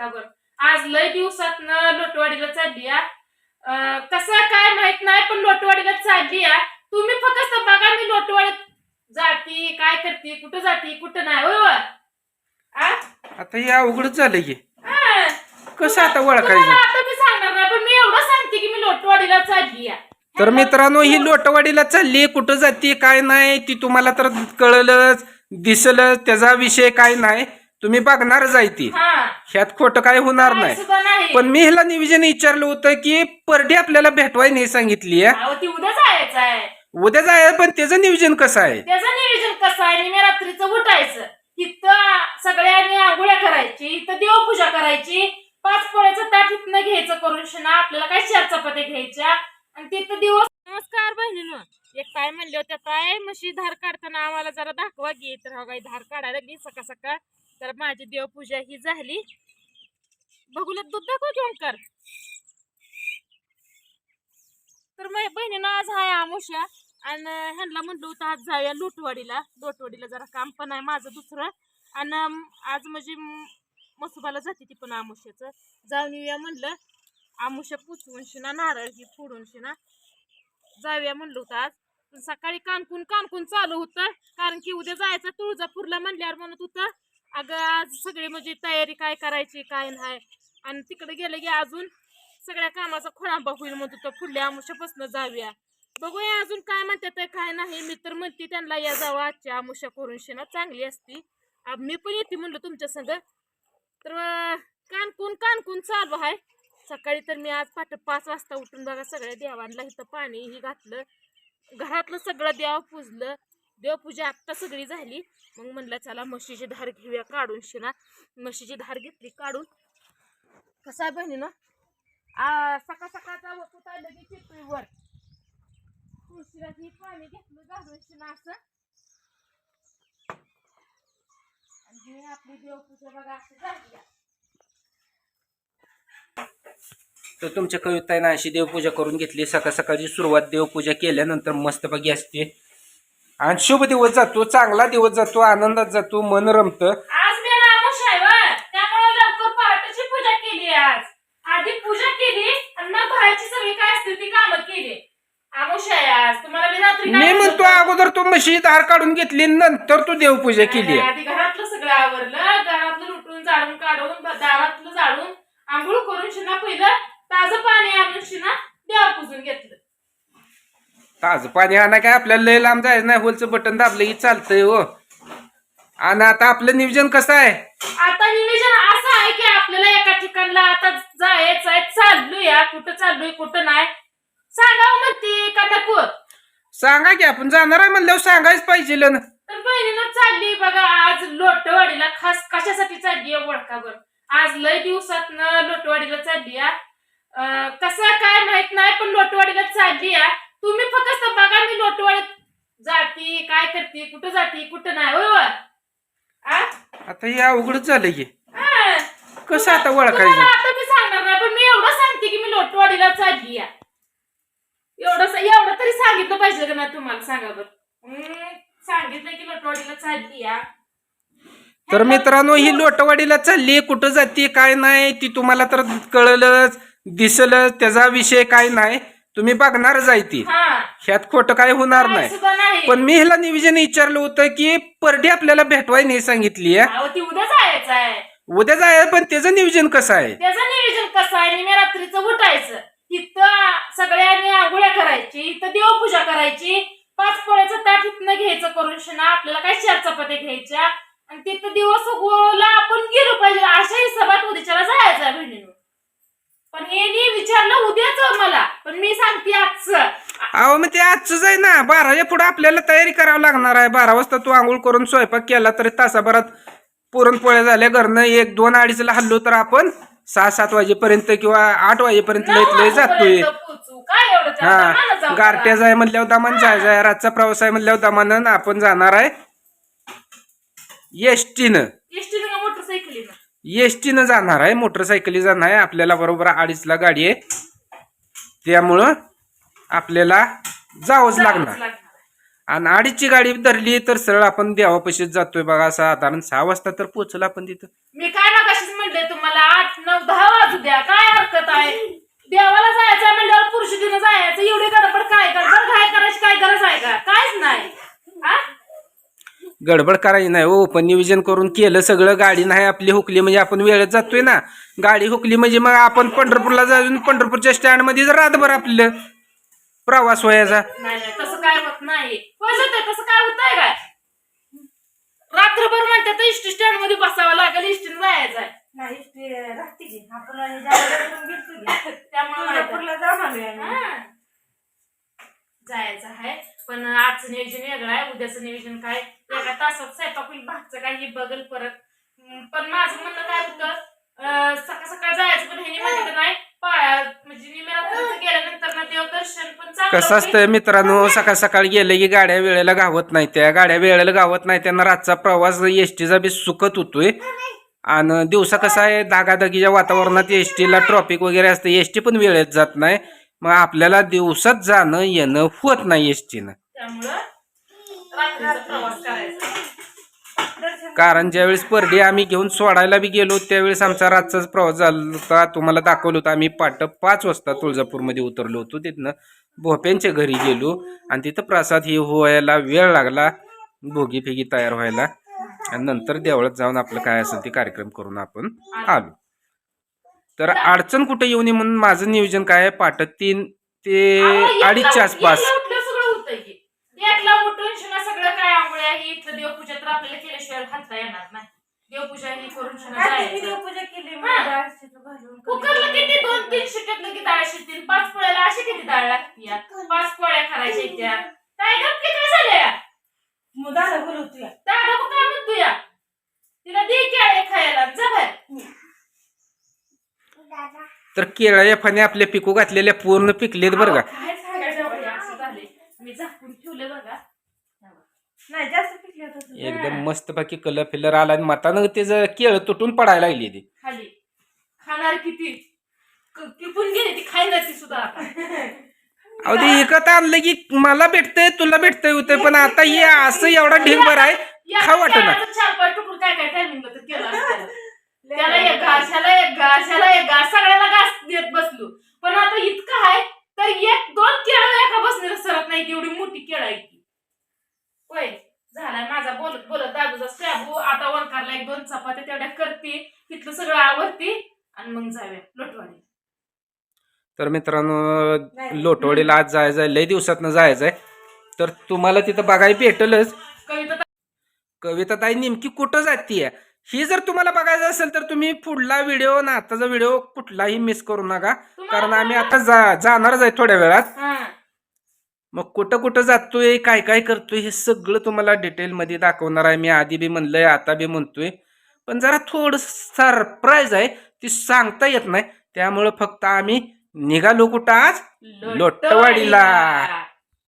ओळखावर आज लय दिवसात लोटवाडीला चालली या कसं काय माहीत नाही पण लोटवाडीला चालली या तुम्ही फक्त बघा मी लोटवाडीत जाती काय करते कुठं जाती कुठं नाही. होय? आता हे अवघडच झालं की. कसं आता ओळखायचं आता मी सांगणार नाही पण मी एवढं सांगते की मी लोटवाडीला चालली या तर मित्रांनो ही लोटवाडीला चालली कुठं जाते काय नाही ती तुम्हाला तर कळलंच दिसलंच त्याचा विषय काय नाही. तुम्ही बघणारच आहे ती. ह्यात खोटं काय होणार नाही. सुद्धा नाही. पण मी ह्याला निवेदन विचारलं होतं की परडी आपल्याला भेटवाय नाही सांगितली अहो, ती उद्या जायचं आहे. उद्या जाय पण त्याचं नियोजन कसं आहे? त्याचं नियोजन कसं आहे? मी रात्रीचं उठायचं. इथं सगळ्यांनी आंघोळ्या करायची इथं देवपूजा करायची. पाच पोळ्याचं ताट इथनं घ्यायचं करून शिना आपल्याला काय चार चपात्या घ्यायच्या आणि तिथं दिवस नमस्कार बहिणीनो एक काय म्हणले होत्या ताय म्हशी धार काढताना आम्हाला जरा दाखवा घे तर हा काही धार काढायला मी सकाळ सकाळ. तर माझी देवपूजा ही झाली. बघूला दूध दाखव घेऊन कर. तर मग बहिणीनं आज आहे आमुष्या. आणि ह्यांना म्हणलं होतं आज जाऊया लोटवाडीला. लोटवाडीला जरा काम पण आहे माझं दुसरं. आणि आज म्हणजे मसुबाला जाते ती पण आमुष्याचं. जाऊन येऊया म्हणलं. आमुष्या पुचवून शिना नारळ ही फोडून शिना. जाऊया म्हणलं होतं आज. सकाळी कानकून कानकून चालू होतं. कारण की उद्या जायचं तुळजापूरला म्हणल्यावर म्हणत होतं अगं आज सगळी म्हणजे तयारी काय करायची काय नाही? आणि तिकडे गेलं की अजून सगळ्या कामाचा खोळांबा होईल म्हणत होतं पुढल्या आमुष्यापासून जाऊया. बघूया अजून काय म्हणतात आहे, काय नाही. मी तर म्हणते त्यांना या जावं आजच्या आमुष्या करून शेणा चांगली असती. मी पण येते म्हणलं तुमच्या संग. तर कानकून कानकून चालू आहे. सकाळी तर मी आज पाठ पाच वाजता उठून बघा सगळ्या देवांना इथं पाणी ही घातलं. घरातलं सगळं देव पुजलं. देवपूजा आत्ता सगळी झाली. मग म्हणलं चला म्हशीची धार घेऊया काढून शिना. म्हशीची धार घेतली काढून. कसा आहे बहिणी ना सकाळ सकाळचा वसूत आलं की चिपळीवर तुळशीला ही पाणी घेतलं घालून शिना असं. आणि आपली देवपूजा बघा असं झाली आहे. तर तुमच्या कविताने अशी देवपूजा करून घेतली. सकाळ सकाळची सुरुवात देवपूजा केल्यानंतर मस्तपैकी असते. आणि शुभ दिवस जातो चांगला दिवस जातो आनंदात जातो मन रमतं. आज मी रामोश आहे वर त्यामुळे लवकर पहाटेची पूजा केली आज. आधी पूजा केली आणि मग बाहेरची सगळी काय असतील ती कामं केली. आमोश आहे आज तुम्हाला मी रात्री काय मी म्हणत म्हणतो होते? अगोदर तू म्हशी धार काढून घेतली नंतर तू देवपूजा केली. नाही, आधी घरातलं सगळं आवरलं. घरातलं लुटून जाळून काढून ब- दारातलं जाळून आंघोळ करून शिना पहिलं. ताजं पाणी आणून शिना देवा पुजून घेतलं. ताज पाणी आणा काय आपल्याला लय लांब जायचं नाही होलचं बटन दाबलं की चालतंय हो. आणि आता आपलं नियोजन कसं आहे? आता नियोजन असं आहे की आपल्याला एका ठिकाणला आता जायचं आहे चाललोया कुठं चाललोय कुठं नाही. सांगावं म्हणते का नको? सांगा की आपण जाणार आहे म्हणल्यावर सांगायच पाहिजे ना. तर बहिणीनं चालली बघा आज लोटवाडीला खास कशासाठी चालली आहे ओळखावर? आज लय दिवसात लोटवाडीला चालली अं, कसं काय माहीत नाही पण लोटवाडीला चालली आहे तुम्ही फक्त बघा मी लोटवाडीत जाती काय करते कुठं जाती कुठं नाही. होय? आ? आता हे अवघडच झालं की. हा. कसं आता तुम्हाला ओळखायचं आता मी सांगणार नाही पण मी एवढं सांगते की मी लोटवाडीला चालली आहे एवढं एवढं तरी सांगितलं पाहिजे का नाही तुम्हाला? सांगा बरं. हम्म, सांगितलं की लोटवाडीला चालली आहे तर मित्रांनो ही लोटवाडीला चालली कुठं जाते काय नाही ती तुम्हाला तर कळलंच. दिसलंच त्याचा विषय काय नाही. तुम्ही बघणारच आहे ती हा. ह्यात खोटं काय होणार नाही. पण मी ह्याला निवेदन विचारलं होतं की परडी आपल्याला भेटवाय नाही सांगितली उद्या जायचं आहे. उद्या जाय पण त्याचं नियोजन कसं आहे? त्याचं नियोजन कसं आहे? मी रात्रीचं उठायचं. इथं सगळ्यांनी आंघोळ्या करायची इथं देवपूजा करायची. पाच पोळ्याचं ताट इथनं घ्यायचं करून शिना आपल्याला काय चार चपात्या घ्यायच्या? आणि तिथं दिवस उगवला आपण गेलो पाहिजे. अशा हिशोबात उद्याच्याला जायचं आहे बहिणीनं. पण हे विचारलं उद्याच मला पण मी सांगते आजचं. अहो मग ते आजचंच आहे ना. बाराच्या पुढे आपल्याला तयारी करावं लागणार आहे. बारा वाजता तू आंघोळ करून स्वयंपाक केला तरी तासाभरात पुरणपोळ्या झाल्या घरनं एक दोन अडीचला हल्लो तर आपण सहा सात वाजेपर्यंत किंवा आठ वाजेपर्यंत लयत लय जातोय. काय एवढं हा. जाऊ गारट्या? जाय म्हणल्यावर दमान जायचं आहे रातचा प्रवास आहे म्हणल्यावर दमानं. आपण जाणार आहे. एसटीनं. एसटीनं जाणार आहे मोटरसायकली जाणार आहे. आपल्याला बरोबर अडीचला गाडी आहे. त्यामुळं आपल्याला जावंच लागणार. आणि अडीचची गाडी धरली तर सरळ आपण देवापाशीच जातोय बघा साधारण सहा वाजता तर पोहोचला आपण तिथं. मी काय ना कशीच म्हणले तुम्हाला आठ नऊ दहा वाजू द्या. काय हरकत आहे? देवाला जायचं म्हणल्यावर पुरुषीनं जायचं. एवढी गडबड काय करायची काय गरज आहे का? काहीच नाही. हा? गडबड करायची नाही हो पण नियोजन करून केलं सगळं गाडी नाही आपली हुकली म्हणजे आपण वेळेत जातोय ना. गाडी हुकली म्हणजे मग आपण पंढरपूरला जाऊन पंढरपूरच्या स्टँडमध्ये जर रातभर आपलं प्रवास व्हायचा. नाही नाही तसं काय होत नाही. होय होतंय तसं काय होतंय काय? रात्रभर म्हणतात इष्टी स्टँडमध्ये बसावं लागेल इष्टीने जायचंय. नाही ते राहते की. आपण हे जायला गेलतो की. त्यामुळे माहीत आहे. तुळजापूरला जाऊन आलोय आम्ही. हा. जायचं आहे. पण आजचं नियोजन वेगळं आहे. उद्याचं नियोजन काय? एका तासात स्वयंपाक होईल भागचं काय हे बघल परत. पण माझं म्हणणं काय होतं सकाळ सकाळ जायचं पण नाही पाया म्हणजे निमेरापर्यंत गेल्यानंतर ना देवदर्शन पण चांगलं कसं. असतं मित्रांनो सकाळ सकाळी गेलं की गाड्या वेळेला गावत नाही त्या. गाड्या वेळेला गावत नाही त्यांना रातचा प्रवास एस टीचा बी सुखत होतोय. आणि दिवसा कसं आहे धागाधागीच्या वातावरणात एस टीला ट्रॉफिक वगैरे असतं एस टी पण वेळेत जात नाही. मग आपल्याला दिवसात जाणं येणं होत नाही एस टीनं त्यामुळं रात्रीचा प्रवास करायचा. दर्शन कारण ज्यावेळेस परडी आम्ही घेऊन सोडायला बी गेलो त्यावेळेस आमचा रातचाच प्रवास झाला होता. तुम्हाला दाखवलं होतं आम्ही पाट पाच वाजता तुळजापूरमध्ये उतरलो होतो. तिथनं भोप्यांच्या घरी गेलो आणि तिथं प्रसाद ही व्हायला वेळ लागला भोगी फिगी तयार व्हायला. आणि नंतर देवळात जाऊन आपलं काय असेल ते कार्यक्रम करून आपण आलो. तर अडचण कुठे येऊ नये म्हणून माझं नियोजन काय आहे? पाट तीन ते अडीचच्या आसपास. ही इथलं देवपूजा तर आपल्याला केल्याशिवाय हालता येणार नाही. देवपूजा ही करून जायचं. देवपूजा केली हा. डाळ शिजू घालून कुकरला किती? दोन तीन शिट्यात की डाळ शिजतील पाच पोळ्याला अशी किती डाळ लागते या? पाच पोळ्या करायच्या त्या काय गप किती झाल्या मग दादा बोलवतोय. दादा मग काय म्हणतो या तिला दे केळे खायला. तर केळ्या फणे आपल्या पिकू घातलेल्या पूर्ण पिकलेत बरं का. काय सांगायचं बाई, असं झाले मी झाकून ठेवले बघा. नाही जास्त पिकले होतं एकदम मस्त बाकी कलर फिलर आला आणि मतानं त्याचं केळ तुटून पडायला लागली ती. खाली. खाणार किती? क- किपून गेली ती खायला ती सुद्धा आता. अहो ते विकत आणलं की मला भेटतंय तुला भेटतंय होतंय पण आता हे असं एवढा ढीगभर आहे या खा वाटत चार पाच तुकडं काय काय टायमिंग तर केलं असतं. त्याला एक घास ह्याला एक घास ह्याला एक घास सगळ्याला घास देत बसलो. पण आता इतकं आहे तर एक दोन केळं एका बसण्याला सरत नाही एवढी मोठी केळं आहे ती. होय. झालाय. माझा बोलत बोलत दादूचा स्टॅबू आता वरकारला एक दोन चपात्या तेवढ्या करते. तिथलं सगळं आवडते आणि मग जाऊया लोटवाडी. तर मित्रांनो लोटवाडीला आज जायचंय. लय दिवसातनं जायचंय. तर तुम्हाला तिथं बघायला भेटलच. कविता कविता ताई नेमकी कुठं जातीये ही जर तुम्हाला बघायचं असेल तर तुम्ही पुढला व्हिडिओ ना आताचा व्हिडिओ कुठलाही मिस करू नका. कारण आम्ही आता जा जाणारच आहे थोड्या वेळात. हा. मग कुठं कुठं जातोय काय काय करतोय हे सगळं तुम्हाला डिटेलमध्ये दाखवणार आहे. मी आधी बी म्हणलंय आता बी म्हणतोय. पण जरा थोडं सरप्राईज आहे ती सांगता येत नाही. त्यामुळं फक्त आम्ही निघालो कुठं आज? लोटवाडीला.